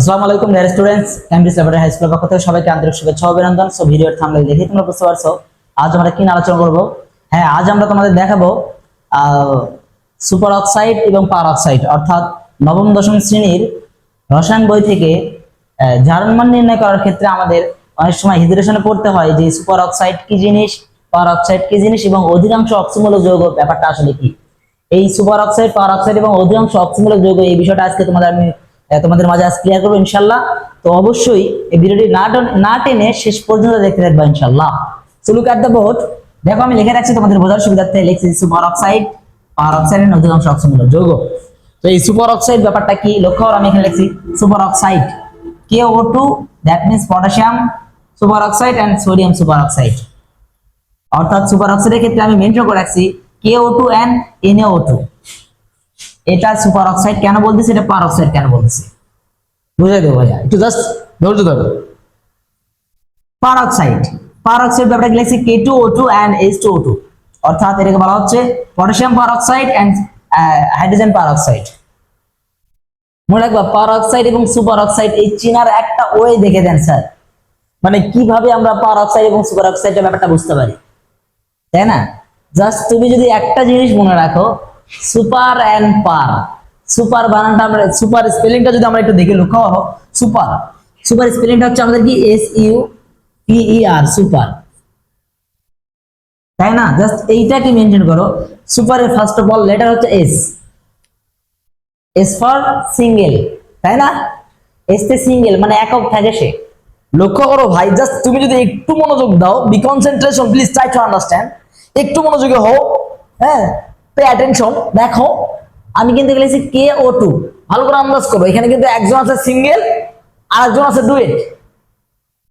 আসসালামু আলাইকুম dear students Cambridge laboratory high স্কুলের পক্ষ থেকে সবাইকে আন্তরিক শুভেচ্ছা অভিনন্দন। সো ভিডিওর থাম্বনেল দেখে তোমরা বুঝতে পারছ, আজ আমরা কি আলোচনা করব? হ্যাঁ আজ আমরা তোমাদের দেখাবো সুপার অক্সাইড এবং পার অক্সাইড অর্থাৎ নবম, দশম শ্রেণির রসায়ন বই থেকে জারণ মান নির্ণয় করার ক্ষেত্রে আমাদের অনেক সময় হিজিরেশনে পড়তে হয় যে সুপার অক্সাইড কি জিনিস পার অক্সাইড কি জিনিস এবং অধিকাংশ অক্সিমূলক যৌগ ব্যাপারটা আসলে কি। এই সুপার অক্সাইড পার অক্সাইড এবং অধিকাংশ অক্সিমূলক যৌগ এই বিষয়টা আজকে তোমাদের আমি তোমাদের মাঝে আজ ক্লিয়ার করব ইনশাল্লাহ। তো অবশ্যই এই ভিডিওটি না টেন- শেষ পর্যন্ত দেখতে থাকবে ইনশাল্লাহ। সো লুক অ্যাট দেখো, আমি লিখে রাখছি তোমাদের বোঝার সুবিধার্থে। লিখছি সুপার অক্সাইড পার অক্সাইড এর অধিকাংশ অক্সিমূলক যৌগ। তো এই সুপার অক্সাইড ব্যাপারটা কি? লক্ষ্য করো, আমি এখানে লিখছি superoxide. K O two that means potassium superoxide and sodium superoxide. অর্থাৎ সুপার অক্সাইডের ক্ষেত্রে আমি মেনশন করে রাখছি K O two and NAO two এটা সুপার অক্সাইড কেন বলতেছি? এটা পার অক্সাইড কেন বলতেছি? বুঝাই দেবো ভাইয়া, একটু জাস্ট ধৈর্য ধরো। পার অক্সাইড পার অক্সাইড ব্যাপারটা লিখছি K two O two and H two O two অর্থাৎ এটাকে বলা হচ্ছে potassium peroxide and hydrogen peroxide. মনে রাখবা, পার অক্সাইড এবং সুপার অক্সাইড, এই চিনার একটা ওয়ে দেখে দেন স্যার। মানে কীভাবে আমরা পার অক্সাইড এবং সুপার অক্সাইডের ব্যাপারটা বুঝতে পারি? তাই না? জাস্ট তুমি যদি একটা জিনিস মনে রাখো সুপার অ্যান্ড পার। সুপার বানানটা আমরা সুপার স্পেলিংটা যদি আমরা একটু দেখে লক্ষ্য সুপার। সুপার স্পেলিংটা হচ্ছে আমাদের কি? S U P E R super. তাই না? জাস্ট এইটাকে মেনটেন করো। সুপারের ফার্স্ট অফ অল লেটার হচ্ছে এস এস ফর সিঙ্গেল তাই না? এস তে সিঙ্গেল মানে একক থাকে সে। লক্ষ্য করো ভাই, জাস্ট তুমি যদি একটু মনোযোগ দাও be concentration please try to understand একটু মনোযোগী হও হ্যাঁ? পে অ্যাটেনশন দেখো, আমি কিন্তু লিখেছি কে ও টু ভালো করে আন্দাজ করো, এখানে কিন্তু একজন আছে সিঙ্গেল আর একজন আছে ডুয়েট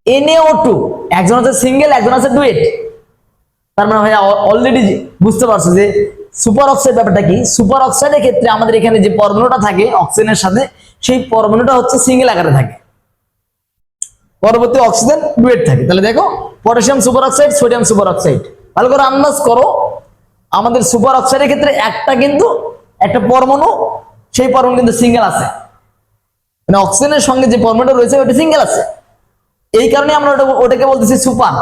এনএ ও টু একজন আছে সিঙ্গেল একজন আছে ডুয়েট তার মানে ভাইয়া অলরেডি বুঝতে পারছ যে সুপার অক্সাইড ব্যাপারটা কি? সুপার অক্সাইডের ক্ষেত্রে আমাদের এখানে যে পরমাণুটা থাকে অক্সিজেনের সাথে, সেই পরমাণুটা হচ্ছে সিঙ্গেল আকারে থাকে। পরবর্তী অক্সিজেন ডুয়েট থাকে। তাহলে দেখো potassium super oxide sodium super oxide ভালো করে আন্দাজ করো আমাদের সুপার অক্সাইডের ক্ষেত্রে একটা কিন্তু একটা পরমাণু, সেই পরমাণু কিন্তু সিঙ্গেল আছে। মানে অক্সিজেনের সঙ্গে যে পরমাণুটা রয়েছে, ওটা সিঙ্গেল আছে। এই কারণে আমরা ওটা ওটাকে বলতেছি সুপার।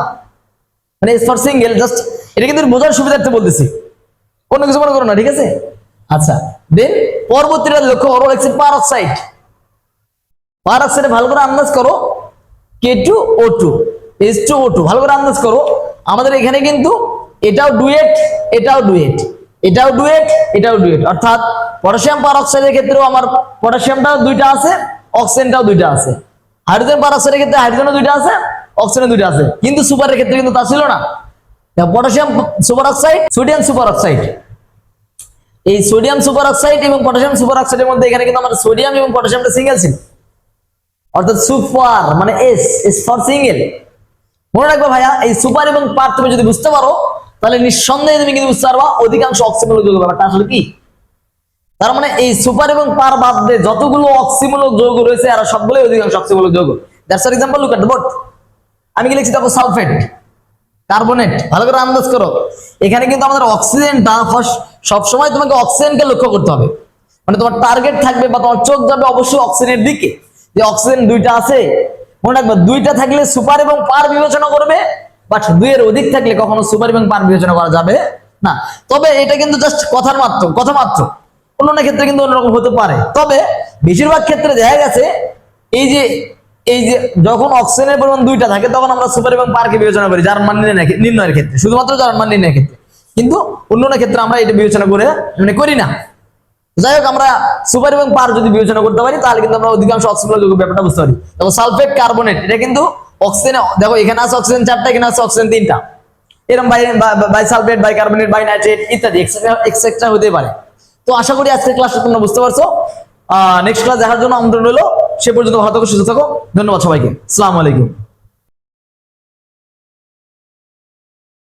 মানে ফর সিঙ্গেল জাস্ট এটা কিন্তু বোঝার সুবিধার্থে বলতেছি। অন্য কিছু মনে করো না, ঠিক আছে? আচ্ছা দেন পরবর্তীটা লক্ষ্য করো, হচ্ছে পার অক্সাইড পার অক্সাইডে ভালো করে আন্দাজ করো K two O two S two O two ভালো করে আন্দাজ করো। আমাদের এখানে কিন্তু এটাও ডুয়েট এটাও ডুয়েট এটাও ডুয়েট এটাও ডুয়েট। অর্থাৎ পটাশিয়াম পার অক্সাইডের ক্ষেত্রেও আমার পটাশিয়ামটাও দুইটা আছে, অক্সিজেনটাও দুইটা আছে। হাইড্রোজেন পার অক্সাইডের ক্ষেত্রে হাইড্রোজেনও দুইটা আছে অক্সিজেন দুইটা আছে। কিন্তু সুপারের ক্ষেত্রে কিন্তু তা ছিল না। Potassium super oxide sodium super oxide এই সোডিয়াম সুপার অক্সাইড এবং পটাশিয়াম সুপার অক্সাইডের মধ্যে এখানে কিন্তু আমাদের সোডিয়াম এবং পটাশিয়ামটা সিঙ্গেল ছিল। অর্থাৎ সুপার মানে এস এস ফর সিঙ্গেল। মনে রাখবে ভাইয়া, এই সুপার এবং পার তুমি যদি বুঝতে পারো তাহলে নিঃসন্দেহে তুমি কিন্তু পারবা, অধিকাংশ অক্সিমূলক যৌগ ব্যাপারটা আসলে কি? তার মানে এই সুপার এবং পার বাদ দিয়ে যতগুলো অক্সিমূলক যৌগ রয়েছে আর সবগুলোই অধিকাংশ অক্সিমূলক যৌগ that's example look at the board আমি কি লিখছি? দেখো সালফেট কার্বনেট ভালো করে আন্দাজ করো। এখানে কিন্তু আমাদের অক্সিজেনটা ফার্স্ট সবসময় তোমাকে অক্সিজেনকে লক্ষ্য করতে হবে। মানে তোমার টার্গেট থাকবে বা তোমার চোখ যাবে অবশ্যই অক্সিজেনের দিকে। যে অক্সিজেন দুইটা আছে, মনে রাখবে, দুইটা থাকলে সুপার এবং পার বিবেচনা করবে বাট দুইয়ের অধিক থাকলে কখনো সুপার এবং পার বিবেচনা করা যাবে না। তবে এটা কিন্তু জাস্ট কথার মাত্র, কথা মাত্র। অন্য ক্ষেত্রে কিন্তু অন্যরকম হতে পারে। তবে বেশিরভাগ ক্ষেত্রে দেখা গেছে, এই যে এই যে যখন অক্সিজেনের পরিমাণ দুইটা থাকে, তখন আমরা সুপার এবং পারকে বিবেচনা করি, যার মান নির্ণয় নির্ণয়ের ক্ষেত্রে। শুধুমাত্র যার মান নির্ণয়ের ক্ষেত্রে। কিন্তু অন্য ক্ষেত্রে আমরা এটা বিবেচনা করে মানে করি না। যাই হোক, আমরা সুপার এবং পার যদি বিবেচনা করতে পারি, তাহলে কিন্তু আমরা অধিকাংশ অক্সিজেন ব্যাপারটা বুঝতে পারি। দেখো সালফেট কার্বনেট, এটা কিন্তু অক্সিজেন দেখো এখানে আছে অক্সিজেন চারটা, এখানে আছে অক্সিজেন তিনটা। এরকম bi bisulphate bicarbonate binitrate ইত্যাদি এক্সেট্রা হতে পারে। তো আশা করি আজকের ক্লাসটা তোমরা বুঝতে পারছ। নেক্সট ক্লাস দেখার জন্য আমন্ত্রণ রইল। সে পর্যন্ত ভালো থাকো, সুস্থ থাকো। ধন্যবাদ সবাইকে। আলাইকুম।